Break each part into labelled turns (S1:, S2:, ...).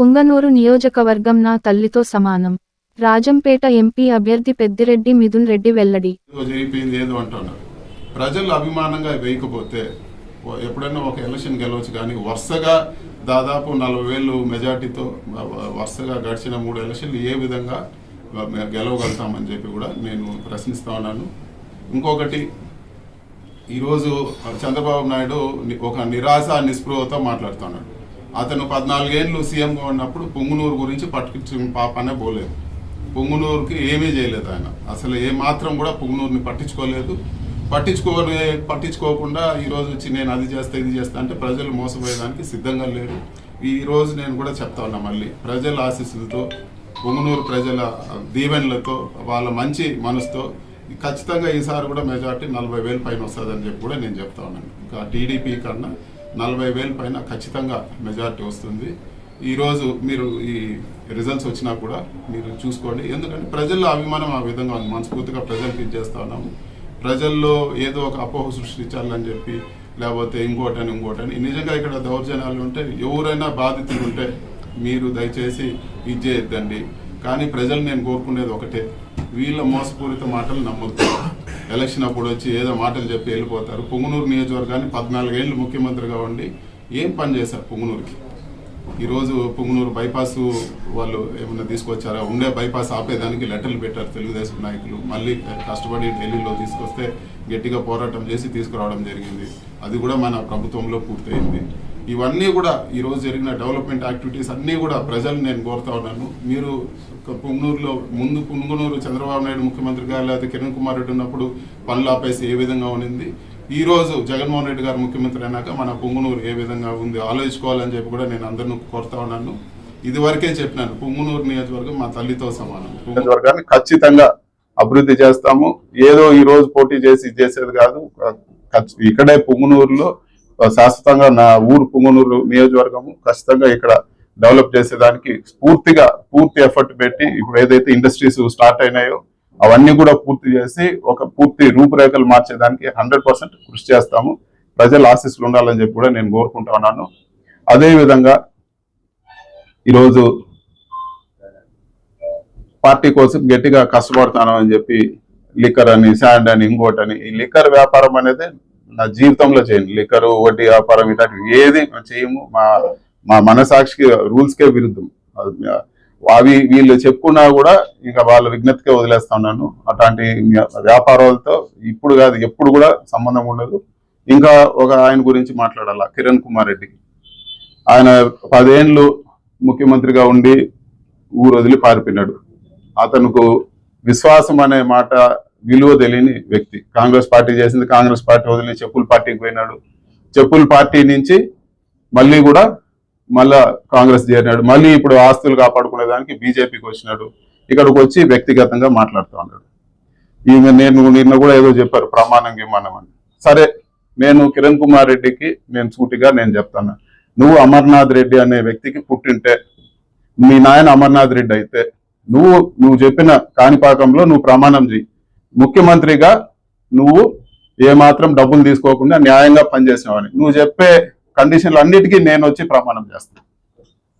S1: పుంగనూరు నియోజకవర్గం నా తల్లితో సమానం. రాజంపేట ఎంపీ అభ్యర్థి పెద్దిరెడ్డి మిథున్ రెడ్డి వెల్లడి.
S2: ప్రజలు అభిమానంగా వేయకపోతే ఎప్పుడైనా ఒక ఎలక్షన్ గెలవచ్చు కానీ వరుసగా దాదాపు నలభై వేలు మెజార్టీతో వరుసగా గడిచిన మూడు ఎలక్షన్లు ఏ విధంగా గెలవగలుగుతామని చెప్పి కూడా నేను ప్రశ్నిస్తా ఉన్నాను. ఇంకొకటి ఈరోజు చంద్రబాబు నాయుడు ఒక నిరాశ నిస్పృహతో మాట్లాడుతున్నాడు. అతను పద్నాలుగేళ్ళు సీఎంగా ఉన్నప్పుడు పొంగునూరు గురించి పట్టుకొచ్చిన పాపనే పోలేదు. పొంగునూరుకి ఏమీ చేయలేదు ఆయన. అసలు ఏ మాత్రం కూడా పొంగునూరుని పట్టించుకోలేదు. పట్టించుకోని పట్టించుకోకుండా ఈరోజు వచ్చి నేను అది చేస్తా ఇది చేస్తా అంటే ప్రజలు మోసపోయేదానికి సిద్ధంగా లేరు. ఈరోజు నేను కూడా చెప్తా ఉన్నా మళ్ళీ ప్రజల ఆశీస్సులతో పొంగునూరు ప్రజల దీవెనలతో వాళ్ళ మంచి మనసుతో ఖచ్చితంగా ఈసారి కూడా మెజార్టీ నలభై వేల పైన వస్తుందని చెప్పి కూడా నేను చెప్తా ఉన్నాను. ఇంకా టీడీపీ కన్నా నలభై వేల పైన ఖచ్చితంగా మెజార్టీ వస్తుంది. ఈరోజు మీరు ఈ రిజల్ట్స్ వచ్చినా కూడా మీరు చూసుకోండి. ఎందుకంటే ప్రజల్లో అభిమానం ఆ విధంగా ఉంది. మనస్ఫూర్తిగా ప్రజలకు ఇచ్చేస్తా ఉన్నాము. ప్రజల్లో ఏదో ఒక అపోహ సృష్టించాలని చెప్పి లేకపోతే ఇంకోటని ఇంకోటని. నిజంగా ఇక్కడ దౌర్జన్యాలు ఉంటే ఎవరైనా బాధితులు ఉంటే మీరు దయచేసి ఇది చేయొద్దండి. కానీ ప్రజలు నేను కోరుకునేది ఒకటే. వీళ్ళ మోసపూరిత మాటలు నమ్మొద్దు. ఎలక్షన్ అప్పుడు వచ్చి ఏదో మాటలు చెప్పి వెళ్ళిపోతారు. పుంగనూరు నియోజకవర్గాన్ని పద్నాలుగేళ్ళు ముఖ్యమంత్రిగా ఉండి ఏం పని చేశారు పుంగనూరుకి? ఈరోజు పుంగనూరు బైపాస్ వాళ్ళు ఏమైనా తీసుకొచ్చారా? ఉండే బైపాస్ ఆపేదానికి లెటర్లు పెట్టారు తెలుగుదేశం నాయకులు. మళ్ళీ కష్టపడి ఢిల్లీలో తీసుకొస్తే గట్టిగా పోరాటం చేసి తీసుకురావడం జరిగింది. అది కూడా మన ప్రభుత్వంలో పూర్తయింది. ఇవన్నీ కూడా ఈరోజు జరిగిన డెవలప్మెంట్ యాక్టివిటీస్ అన్నీ కూడా ప్రజలు నేను కోరుతా ఉన్నాను. మీరు పుంగనూరులో ముందు పుంగనూరు చంద్రబాబు నాయుడు ముఖ్యమంత్రిగా లేకపోతే కిరణ్ కుమార్ రెడ్డి ఉన్నప్పుడు పనులు ఆపేసి ఏ విధంగా ఉన్నింది? ఈ రోజు జగన్మోహన్ రెడ్డి గారు ముఖ్యమంత్రి అయినాక మన పుంగనూరు ఏ విధంగా ఉంది ఆలోచించుకోవాలని చెప్పి కూడా నేను అందరిని కోరుతా ఉన్నాను. ఇది వరకే చెప్పినాను పుంగనూరు నియోజకవర్గం మా తల్లితో సమానం. నియోజకవర్గాన్ని ఖచ్చితంగా అభివృద్ధి చేస్తాము. ఏదో ఈ రోజు పోటీ చేసి ఇది చేసేది కాదు. ఇక్కడే పుంగనూరులో శాశ్వతంగా నా ఊరు పుంగునూరు నియోజకవర్గము ఖచ్చితంగా ఇక్కడ డెవలప్ చేసేదానికి పూర్తిగా పూర్తి ఎఫర్ట్ పెట్టి ఇప్పుడు ఏదైతే ఇండస్ట్రీస్ స్టార్ట్ అయినాయో అవన్నీ కూడా పూర్తి చేసి ఒక పూర్తి రూపురేఖలు మార్చేదానికి హండ్రెడ్ పర్సెంట్ కృషి చేస్తాము. ప్రజల ఆశీస్సులు ఉండాలని చెప్పి కూడా నేను కోరుకుంటా ఉన్నాను. అదేవిధంగా ఈరోజు పార్టీ కోసం గట్టిగా కష్టపడతాను అని చెప్పి లిక్కర్ అని శాండ్ అని ఇంకోటని ఈ లిక్కర్ వ్యాపారం అనేది నా జీవితంలో చేయను లిక్కరు వడ్డీ వ్యాపారం ఇట్లాంటివి ఏది చేయము మా మా మనసాక్షికి రూల్స్కే విరుద్ధం. అవి వీళ్ళు చెప్పుకున్నా కూడా ఇంకా వాళ్ళ విజ్ఞతకే వదిలేస్తా ఉన్నాను. అట్లాంటి వ్యాపారాలతో ఇప్పుడు కాదు ఎప్పుడు కూడా సంబంధం ఉండదు. ఇంకా ఒక ఆయన గురించి మాట్లాడాల? కిరణ్ కుమార్ రెడ్డి. ఆయన పదేండ్లు ముఖ్యమంత్రిగా ఉండి ఊరు వదిలి పారిపోయినాడు. అతనుకు విశ్వాసం అనే మాట విలువ తెలియని వ్యక్తి. కాంగ్రెస్ పార్టీ చేసింది కాంగ్రెస్ పార్టీ వదిలి చెప్పుల పార్టీకి పోయినాడు. చెప్పుల పార్టీ నుంచి మళ్ళీ కూడా మళ్ళా కాంగ్రెస్ చేరినాడు. మళ్ళీ ఇప్పుడు ఆస్తులు కాపాడుకునే దానికి బీజేపీకి వచ్చినాడు. ఇక్కడికి వచ్చి వ్యక్తిగతంగా మాట్లాడుతూ ఉన్నాడు. ఈమె నేను నిన్న కూడా ఏదో చెప్పారు ప్రమాణం విమానం అని. సరే నేను కిరణ్ కుమార్ రెడ్డికి నేను సూటిగా నేను చెప్తాను. నువ్వు అమర్నాథ్ రెడ్డి అనే వ్యక్తికి పుట్టింటే మీ నాయన అమర్నాథ్ రెడ్డి అయితే నువ్వు నువ్వు చెప్పిన కాణిపాకంలో నువ్వు ప్రమాణం చేయి ముఖ్యమంత్రిగా నువ్వు ఏమాత్రం డబ్బులు తీసుకోకుండా న్యాయంగా పనిచేసినావని నువ్వు చెప్పే కండిషన్లు అన్నిటికీ నేను వచ్చి ప్రమాణం చేస్తాను.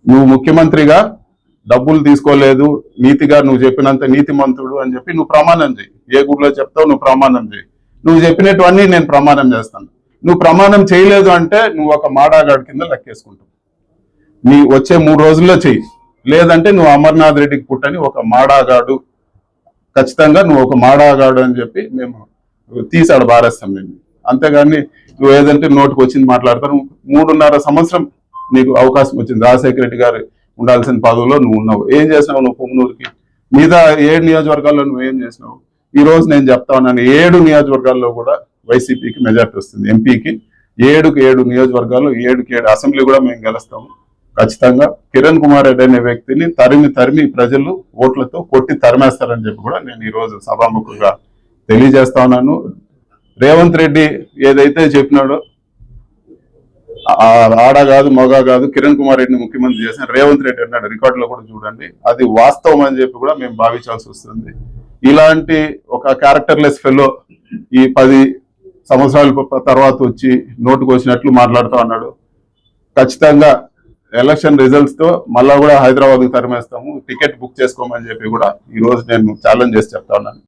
S2: నువ్వు ముఖ్యమంత్రిగా డబ్బులు తీసుకోలేదు నీతిగా నువ్వు చెప్పినంత నీతి మంత్రుడు అని చెప్పి నువ్వు ప్రమాణం చేయి. ఏ గుడిలో చెప్తావు నువ్వు ప్రమాణం చేయి. నువ్వు చెప్పినటువన్నీ నేను ప్రమాణం చేస్తాను. నువ్వు ప్రమాణం చేయలేదు అంటే నువ్వు ఒక మాడాగాడి కింద లెక్కేసుకుంటావు. నీ వచ్చే మూడు రోజుల్లో చెయ్యి. లేదంటే నువ్వు అమర్నాథ్ రెడ్డికి పుట్టని ఒక మాడాగాడు ఖచ్చితంగా నువ్వు ఒక మాడాగాడు అని చెప్పి మేము తీసాడు బారేస్తాం మేము అంతేగాని నువ్వు ఏదంటే నోటికి వచ్చింది మాట్లాడతాను మూడున్నర సంవత్సరం నీకు అవకాశం వచ్చింది. రాజశేఖర రెడ్డి గారు ఉండాల్సిన పదవిలో నువ్వు ఉన్నావు. ఏం చేసినావు నువ్వు పొంగనూరుకి? మీద ఏడు నియోజకవర్గాల్లో నువ్వు ఏం చేసినావు? ఈ రోజు నేను చెప్తా ఉన్నాను ఏడు నియోజకవర్గాల్లో కూడా వైసీపీకి మెజార్టీ వస్తుంది. ఎంపీకి ఏడుకి ఏడు నియోజకవర్గాల్లో ఏడుకి ఏడు అసెంబ్లీ కూడా మేము గెలుస్తాము. ఖచ్చితంగా కిరణ్ కుమార్ రెడ్డి అనే వ్యక్తిని తరిమి తరిమి ప్రజలు ఓట్లతో కొట్టి తరిమేస్తారని చెప్పి కూడా నేను ఈరోజు సభాముఖంగా తెలియజేస్తా ఉన్నాను. రేవంత్ రెడ్డి ఏదైతే చెప్పినాడో ఆడ కాదు మగ కాదు కిరణ్ కుమార్ రెడ్డిని ముఖ్యమంత్రి చేసిన రేవంత్ రెడ్డి అన్నాడు. రికార్డులో కూడా చూడండి. అది వాస్తవం అని చెప్పి కూడా మేము భావించాల్సి వస్తుంది. ఇలాంటి ఒక క్యారెక్టర్లెస్ ఫెలో ఈ పది సంవత్సరాల తర్వాత వచ్చి నోటుకు వచ్చినట్లు మాట్లాడుతూ ఉన్నాడు. ఖచ్చితంగా ఎలక్షన్ రిజల్ట్స్తో మళ్ళా కూడా హైదరాబాద్ తరిమేస్తాము. టికెట్ బుక్ చేసుకోమని చెప్పి కూడా ఈ రోజు నేను ఛాలెంజ్ చేసి చెప్తా ఉన్నాను.